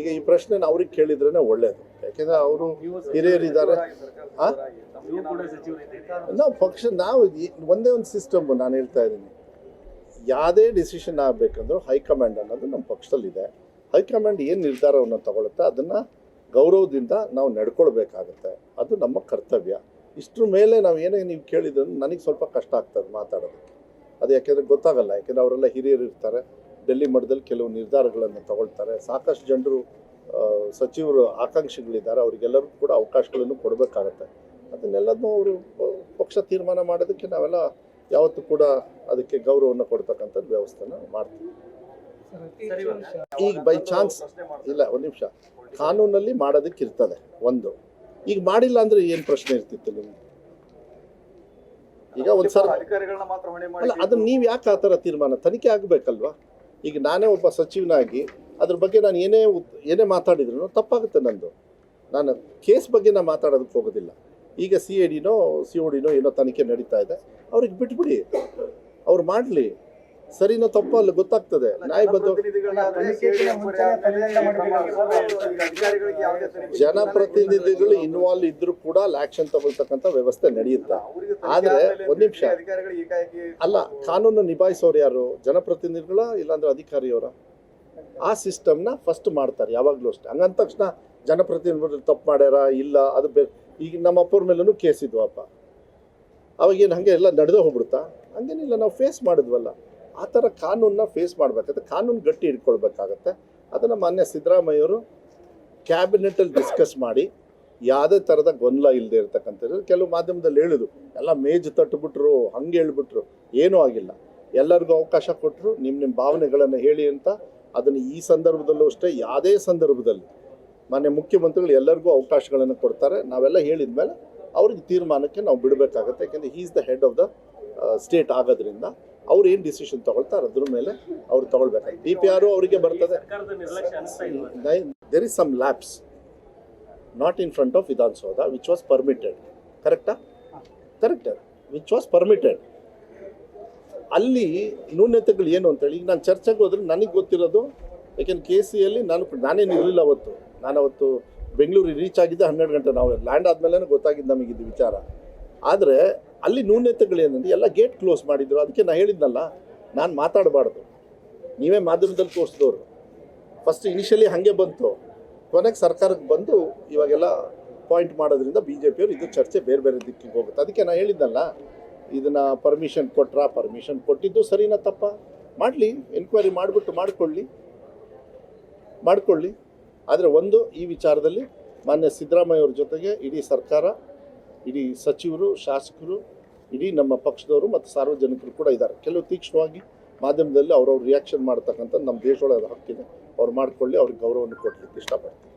ಈಗ ಈ ಪ್ರಶ್ನೆ ಅವ್ರಿಗೆ ಕೇಳಿದ್ರೇನೆ ಒಳ್ಳೇದು. ಯಾಕೆಂದ್ರೆ ಅವರು ಹಿರಿಯರಿದ್ದಾರೆ? ನೀವು ಪಕ್ಷ, ನಾವು ಒಂದೇ ಒಂದು ಸಿಸ್ಟಮ್ ನಾನು ಹೇಳ್ತಾ ಇದ್ದೀನಿ. ಯಾವುದೇ ಡಿಸಿಷನ್ ಆಗಬೇಕಂದ್ರೂ ಹೈಕಮಾಂಡ್ ಅನ್ನೋದು ನಮ್ಮ ಪಕ್ಷದಲ್ಲಿದೆ. ಹೈಕಮಾಂಡ್ ಏನು ನಿರ್ಧಾರವನ್ನು ತಗೊಳುತ್ತೆ? ಅದನ್ನು ಗೌರವದಿಂದ ನಾವು ನಡ್ಕೊಳ್ಬೇಕಾಗತ್ತೆ. ಅದು ನಮ್ಮ ಕರ್ತವ್ಯ. ಇಷ್ಟ್ರ ಮೇಲೆ ನಾವು ಏನೇ ನೀವು ಕೇಳಿದ್ರೆ ನನಗೆ ಸ್ವಲ್ಪ ಕಷ್ಟ ಆಗ್ತದೆ ಮಾತಾಡೋದಕ್ಕೆ. ಅದು ಯಾಕೆಂದರೆ ಗೊತ್ತಾಗಲ್ಲ. ಯಾಕೆಂದರೆ ಅವರೆಲ್ಲ ಹಿರಿಯರು ಇರ್ತಾರೆ ಡೆಲ್ಲಿ ಮಟ್ಟದಲ್ಲಿ ಕೆಲವು ನಿರ್ಧಾರಗಳನ್ನು ತಗೊಳ್ತಾರೆ. ಸಾಕಷ್ಟು ಜನರು ಸಚಿವರು ಆಕಾಂಕ್ಷಿಗಳಿದ್ದಾರೆ. ಅವರಿಗೆಲ್ಲರೂ ಕೂಡ ಅವಕಾಶಗಳನ್ನು ಕೊಡಬೇಕಾಗತ್ತೆ. ಅದನ್ನೆಲ್ಲದನ್ನೂ ಅವರು ಪಕ್ಷ ತೀರ್ಮಾನ ಮಾಡೋದಕ್ಕೆ ನಾವೆಲ್ಲ ಯಾವತ್ತೂ ಕೂಡ ಅದಕ್ಕೆ ಗೌರವವನ್ನು ಕೊಡ್ತಕ್ಕಂಥದ್ದು ವ್ಯವಸ್ಥೆನ ಮಾಡ್ತೀವಿ. ಈಗ ಬೈ ಚಾನ್ಸ್ ಇಲ್ಲ ಒಂದು ನಿಮಿಷ. ಕಾನೂನಲ್ಲಿ ಮಾಡೋದಕ್ಕೆ ಇರ್ತದೆ ಒಂದು. ಈಗ ಮಾಡಿಲ್ಲ ಅಂದ್ರೆ ಏನು ಪ್ರಶ್ನೆ ಇರ್ತಿತ್ತು ನಿಮ್ಗೆ? ಈಗ ಒಂದು ಸರ್ ಅಲ್ಲ ಅದನ್ನ ನೀವು ಯಾಕೆ ಆ ಥರ ತೀರ್ಮಾನ ತನಿಖೆ ಆಗಬೇಕಲ್ವಾ? ಈಗ ನಾನೇ ಒಬ್ಬ ಸಚಿವನಾಗಿ, ಅದ್ರ ಬಗ್ಗೆ ನಾನು ಏನೇ ಏನೇ ಮಾತಾಡಿದ್ರು ತಪ್ಪಾಗುತ್ತೆ ನಂದು. ನಾನು ಕೇಸ್ ಬಗ್ಗೆ ನಾನು ಮಾತಾಡೋದಕ್ಕೆ ಹೋಗೋದಿಲ್ಲ. ಈಗ ಸಿ ಎ ಡಿನೋ, ಸಿ ಒ ಡಿನೋ ಏನೋ ತನಿಖೆ ನಡೀತಾ ಇದೆ. ಅವ್ರಿಗೆ ಬಿಟ್ಬಿಡಿ. ಅವ್ರು ಮಾಡಲಿ. ಸರಿನೋ ತಪ್ಪು ಅಲ್ಲಿ ಗೊತ್ತಾಗ್ತದೆ. ನ್ಯಾಯಬದ್ಧ ಜನಪ್ರತಿನಿಧಿಗಳು ಇನ್ವಾಲ್ವ್ ಇದ್ರೂ ಕೂಡ ಅಲ್ಲಿ ಆಕ್ಷನ್ ತಗೊಳ್ತಕ್ಕಂಥ ವ್ಯವಸ್ಥೆ ನಡೆಯುತ್ತೆ. ಆದ್ರೆ ಒಂದ್ ನಿಮಿಷ. ಅಲ್ಲ ಕಾನೂನು ನಿಭಾಯಿಸೋರು ಯಾರು? ಜನಪ್ರತಿನಿಧಿಗಳ ಇಲ್ಲಾಂದ್ರೆ ಅಧಿಕಾರಿಯವರ? ಆ ಸಿಸ್ಟಮ್ನ ಫಸ್ಟ್ ಮಾಡ್ತಾರೆ ಯಾವಾಗಲೂ ಅಷ್ಟೇ. ಹಂಗಂದ ತಕ್ಷಣ ಜನಪ್ರತಿನಿಧಿಗಳು ತಪ್ಪು ಮಾಡ್ಯಾರ? ಇಲ್ಲ ಅದು ಬೇರೆ. ಈಗ ನಮ್ಮ ಅಪ್ಪರ ಮೇಲೂ ಕೇಸ್ ಇದ್ವಪ್ಪ ಅವಾಗೇನು ಹಾಗೆ ಎಲ್ಲ ನಡೆದೇ ಹೋಗ್ಬಿಡ್ತಾ ಹಂಗೇನಿಲ್ಲ ನಾವು ಫೇಸ್ ಮಾಡಿದ್ವಲ್ಲ. ಆ ಥರ ಕಾನೂನನ್ನ ಫೇಸ್ ಮಾಡಬೇಕಾದ್ರೆ ಕಾನೂನು ಗಟ್ಟಿ ಇಟ್ಕೊಳ್ಬೇಕಾಗತ್ತೆ ಅದನ್ನು ಮಾನ್ಯ ಸಿದ್ದರಾಮಯ್ಯವರು ಕ್ಯಾಬಿನೆಟಲ್ಲಿ ಡಿಸ್ಕಸ್ ಮಾಡಿ, ಯಾವುದೇ ಥರದ ಗೊಂದಲ ಇಲ್ಲದೆ ಇರ್ತಕ್ಕಂಥದ್ದು ಕೆಲವು ಮಾಧ್ಯಮದಲ್ಲಿ ಹೇಳಿದ್ರು. ಎಲ್ಲ ಮೇಜು ತಟ್ಟುಬಿಟ್ರು ಹಂಗೆ ಹೇಳ್ಬಿಟ್ರು. ಏನೂ ಆಗಿಲ್ಲ. ಎಲ್ಲರಿಗೂ ಅವಕಾಶ ಕೊಟ್ಟರು ನಿಮ್ಮ ನಿಮ್ಮ ಭಾವನೆಗಳನ್ನು ಹೇಳಿ ಅಂತ ಅದನ್ನು ಈ ಸಂದರ್ಭದಲ್ಲೂ ಅಷ್ಟೇ, ಯಾವುದೇ ಸಂದರ್ಭದಲ್ಲಿ ಮಾನ್ಯ ಮುಖ್ಯಮಂತ್ರಿಗಳು ಎಲ್ಲರಿಗೂ ಅವಕಾಶಗಳನ್ನು ಕೊಡ್ತಾರೆ. ನಾವೆಲ್ಲ ಹೇಳಿದ ಮೇಲೆ ಅವ್ರಿಗೆ ತೀರ್ಮಾನಕ್ಕೆ ನಾವು ಬಿಡಬೇಕಾಗತ್ತೆ. ಯಾಕೆಂದರೆ is the head of the state ಆಗೋದ್ರಿಂದ ಅವ್ರು ಏನು ಡಿಸಿಷನ್ ತಗೊಳ್ತಾರೆ ಅದ್ರ ಮೇಲೆ ಅವ್ರು ತಗೊಳ್ಬೇಕು ಡಿ ಪಿ ಆರ್ ಅವರಿಗೆ ಬರ್ತದೆ. There is some labs not in front of Vidhana Soudha which was permitted ಕರೆಕ್ಟಾ ಕರೆಕ್ಟ್ ವಿಚ್ ವಾಸ್ ಪರ್ಮಿಟೆಡ್ ಅಲ್ಲಿ ನ್ಯೂನ್ಯತೆಗಳು ಏನು ಅಂತೇಳಿ ಈಗ ನಾನು ಚರ್ಚೆಗೆ ಹೋದ್ರೆ ನನಗೆ ಗೊತ್ತಿರೋದು ಯಾಕೆಂದ್ರೆ ಕೆ ಸಿ ಅಲ್ಲಿ ನಾನು ನಾನೇನು ಇರಲಿಲ್ಲ ಅವತ್ತು. ನಾನು ಅವತ್ತು ಬೆಂಗಳೂರಿಗೆ ರೀಚ್ ಆಗಿದ್ದೆ ಹನ್ನೆರಡು ಗಂಟೆ. ನಾವು ಲ್ಯಾಂಡ್ ಆದಮೇಲೆ ಗೊತ್ತಾಗಿದ್ದು ನಮಗಿದ್ದು ವಿಚಾರ. ಆದರೆ ಅಲ್ಲಿ ನ್ಯೂನ್ಯತೆಗಳು ಏನಂದ್ರೆ ಎಲ್ಲ ಗೇಟ್ ಕ್ಲೋಸ್ ಮಾಡಿದ್ರು. ಅದಕ್ಕೆ ನಾನು ಹೇಳಿದ್ನಲ್ಲ, ನಾನು ಮಾತಾಡಬಾರ್ದು. ನೀವೇ ಮಾಧ್ಯಮದಲ್ಲಿ ತೋರಿಸಿದವರು. ಫಸ್ಟ್ ಇನಿಷಿಯಲಿ ಹಾಗೆ ಬಂತು. ಕೊನೆಗೆ ಸರ್ಕಾರಕ್ಕೆ ಬಂದು ಇವಾಗೆಲ್ಲ ಪಾಯಿಂಟ್ ಮಾಡೋದ್ರಿಂದ ಬಿ ಜೆ ಪಿಯವರು ಇದು ಚರ್ಚೆ ಬೇರೆ ಬೇರೆ ದಿಕ್ಕಿಗೆ ಹೋಗುತ್ತೆ. ಅದಕ್ಕೆ ನಾನು ಹೇಳಿದ್ನಲ್ಲ, ಇದನ್ನು ಪರ್ಮಿಷನ್ ಕೊಟ್ರಾ ಪರ್ಮಿಷನ್ ಕೊಟ್ಟಿದ್ದು ಸರಿನಾ ತಪ್ಪ? ಮಾಡಲಿ ಎನ್ಕ್ವೈರಿ ಮಾಡಿಬಿಟ್ಟು ಮಾಡಿಕೊಳ್ಳಿ. ಮಾಡಿಕೊಳ್ಳಿ. ಆದರೆ ಒಂದು, ಈ ವಿಚಾರದಲ್ಲಿ ಮಾನ್ಯ ಸಿದ್ದರಾಮಯ್ಯ ಅವ್ರ ಜೊತೆಗೆ ಇಡೀ ಸರ್ಕಾರ ಇಡೀ ಸಚಿವರು, ಶಾಸಕರು, ಇಡೀ ನಮ್ಮ ಪಕ್ಷದವರು ಮತ್ತು ಸಾರ್ವಜನಿಕರು ಕೂಡ ಇದ್ದಾರೆ. ಕೆಲವು ತೀಕ್ಷ್ಣವಾಗಿ ಮಾಧ್ಯಮದಲ್ಲಿ ಅವ್ರವ್ರ ರಿಯಾಕ್ಷನ್ ಮಾಡ್ತಕ್ಕಂಥ ನಮ್ಮ ದೇಶದೊಳಗೆ ಹಕ್ಕಿದೆ. ಅವ್ರು ಮಾಡ್ಕೊಳ್ಳಿ, ಅವ್ರಿಗೆ ಗೌರವವನ್ನು ಕೊಡಲಿಕ್ಕೆ ಇಷ್ಟಪಡ್ತೀನಿ.